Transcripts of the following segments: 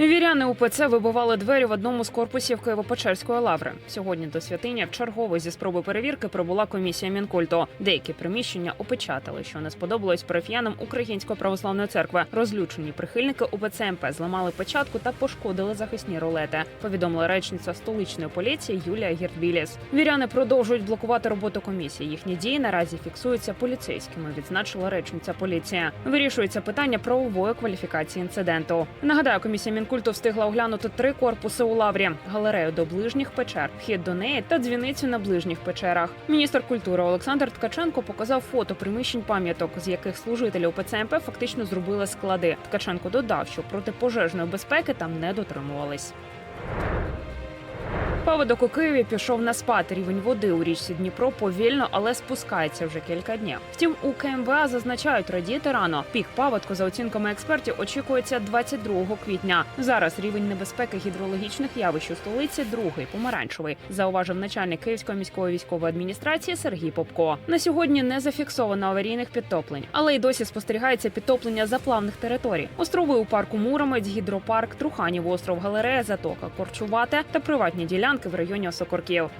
Віряни УПЦ вибивали двері в одному з корпусів Києво-Печерської лаври. Сьогодні до святиня в чергово зі спроби перевірки прибула комісія Мінкульту. Деякі приміщення опечатали, що не сподобалось парафіянам Української православної церкви. Розлючені прихильники УПЦ МП зламали печатку та пошкодили захисні ролети. Повідомила речниця столичної поліції Юлія Гірдбіліс. Віряни продовжують блокувати роботу комісії. Їхні дії наразі фіксуються поліцейськими. Відзначила речниця поліція. Вирішується питання правової кваліфікації інциденту. Нагадаю, комісія Мінкульту встигла оглянути три корпуси у лаврі: галерею до ближніх печер, вхід до неї та дзвіницю на ближніх печерах. Міністр культури Олександр Ткаченко показав фото приміщень пам'яток, з яких служителі УПЦ МП фактично зробили склади. Ткаченко додав, що протипожежної безпеки там не дотримувались. Паводок у Києві пішов на спад. Рівень води у річці Дніпро повільно, але спускається вже кілька днів. Втім, у КМВА зазначають радіти рано. Пік паводку, за оцінками експертів, очікується 22 квітня. Зараз рівень небезпеки гідрологічних явищ у столиці другий помаранчевий. Зауважив начальник Київської міської військової адміністрації Сергій Попко. На сьогодні не зафіксовано аварійних підтоплень, але й досі спостерігається підтоплення заплавних територій. Острови у парку Муромець, гідропарк, Труханів, остров Галерея, Затока, Корчувате та приватні ділянки в районі Осокорків.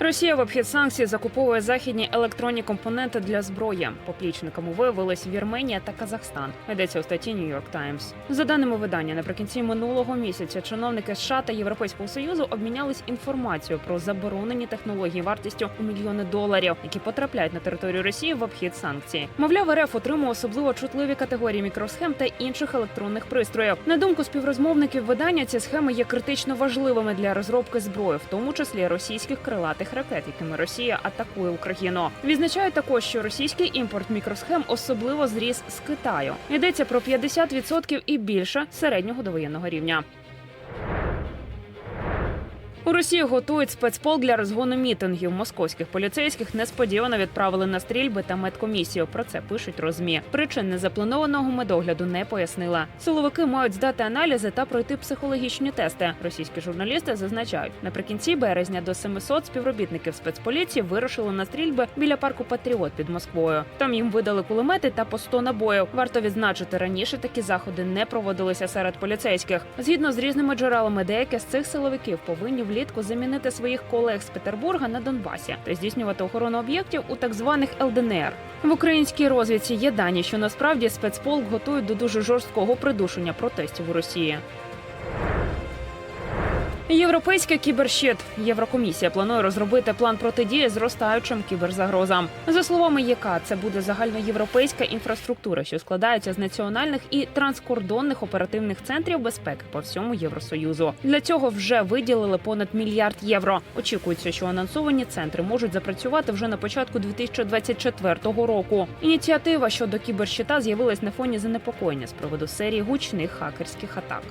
Росія в обхід санкцій закуповує західні електронні компоненти для зброї. Поплічниками виявились Вірменія та Казахстан. Йдеться у статті New York Times. За даними видання, наприкінці минулого місяця чиновники США та Європейського союзу обмінялись інформацією про заборонені технології вартістю у мільйони доларів, які потрапляють на територію Росії в обхід санкцій. Мовляв, РФ отримує особливо чутливі категорії мікросхем та інших електронних пристроїв. На думку співрозмовників видання, ці схеми є критично важливими для розробки зброї, в тому числі російських крилатих ракет, якими Росія атакує Україну. Відзначають також, що російський імпорт мікросхем особливо зріс з Китаю. Йдеться про 50% і більше середнього довоєнного рівня. У Росії готують спецполк для розгону мітингів. Московських поліцейських несподівано відправили на стрільби та медкомісію. Про це пишуть розмі. Причин незапланованого медогляду не пояснила. Силовики мають здати аналізи та пройти психологічні тести. Російські журналісти зазначають, наприкінці березня до 700 співробітників спецполіції вирушили на стрільби біля парку Патріот під Москвою. Там їм видали кулемети та по 100 набоїв. Варто відзначити, раніше такі заходи не проводилися серед поліцейських. Згідно з різними джерелами, деякі з цих силовиків повинні влітку замінити своїх колег з Петербурга на Донбасі та здійснювати охорону об'єктів у так званих ЛДНР. В українській розвідці є дані, що насправді спецполк готують до дуже жорсткого придушення протестів у Росії. Європейський кіберщит. Єврокомісія планує розробити план протидії зростаючим кіберзагрозам. За словами ЄК, це буде загальноєвропейська інфраструктура, що складається з національних і транскордонних оперативних центрів безпеки по всьому Євросоюзу. Для цього вже виділили понад мільярд євро. Очікується, що анонсовані центри можуть запрацювати вже на початку 2024 року. Ініціатива щодо кіберщита з'явилась на фоні занепокоєння з приводу серії гучних хакерських атак.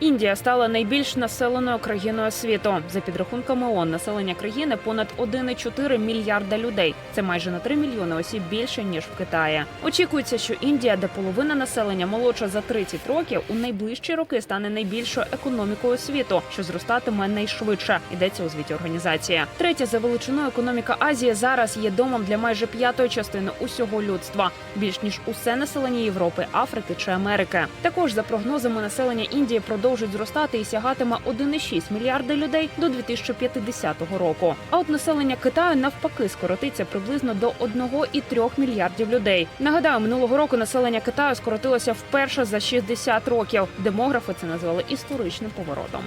Індія стала найбільш населеною країною світу. За підрахунками ООН, населення країни понад 1,4 мільярда людей. Це майже на 3 мільйони осіб більше ніж в Китаї. Очікується, що Індія, де половина населення молодша за 30 років, у найближчі роки стане найбільшою економікою світу, що зростатиме найшвидше. Йдеться у звіті організації. Третя за величиною економіка Азії зараз є домом для майже п'ятої частини усього людства, більш ніж усе населення Європи, Африки чи Америки. Також за прогнозами населення Індії продовжують зростати і сягатиме 1,6 мільярда людей до 2050 року. А от населення Китаю навпаки скоротиться приблизно до 1,3 мільярдів людей. Нагадаю, минулого року населення Китаю скоротилося вперше за 60 років. Демографи це назвали історичним поворотом.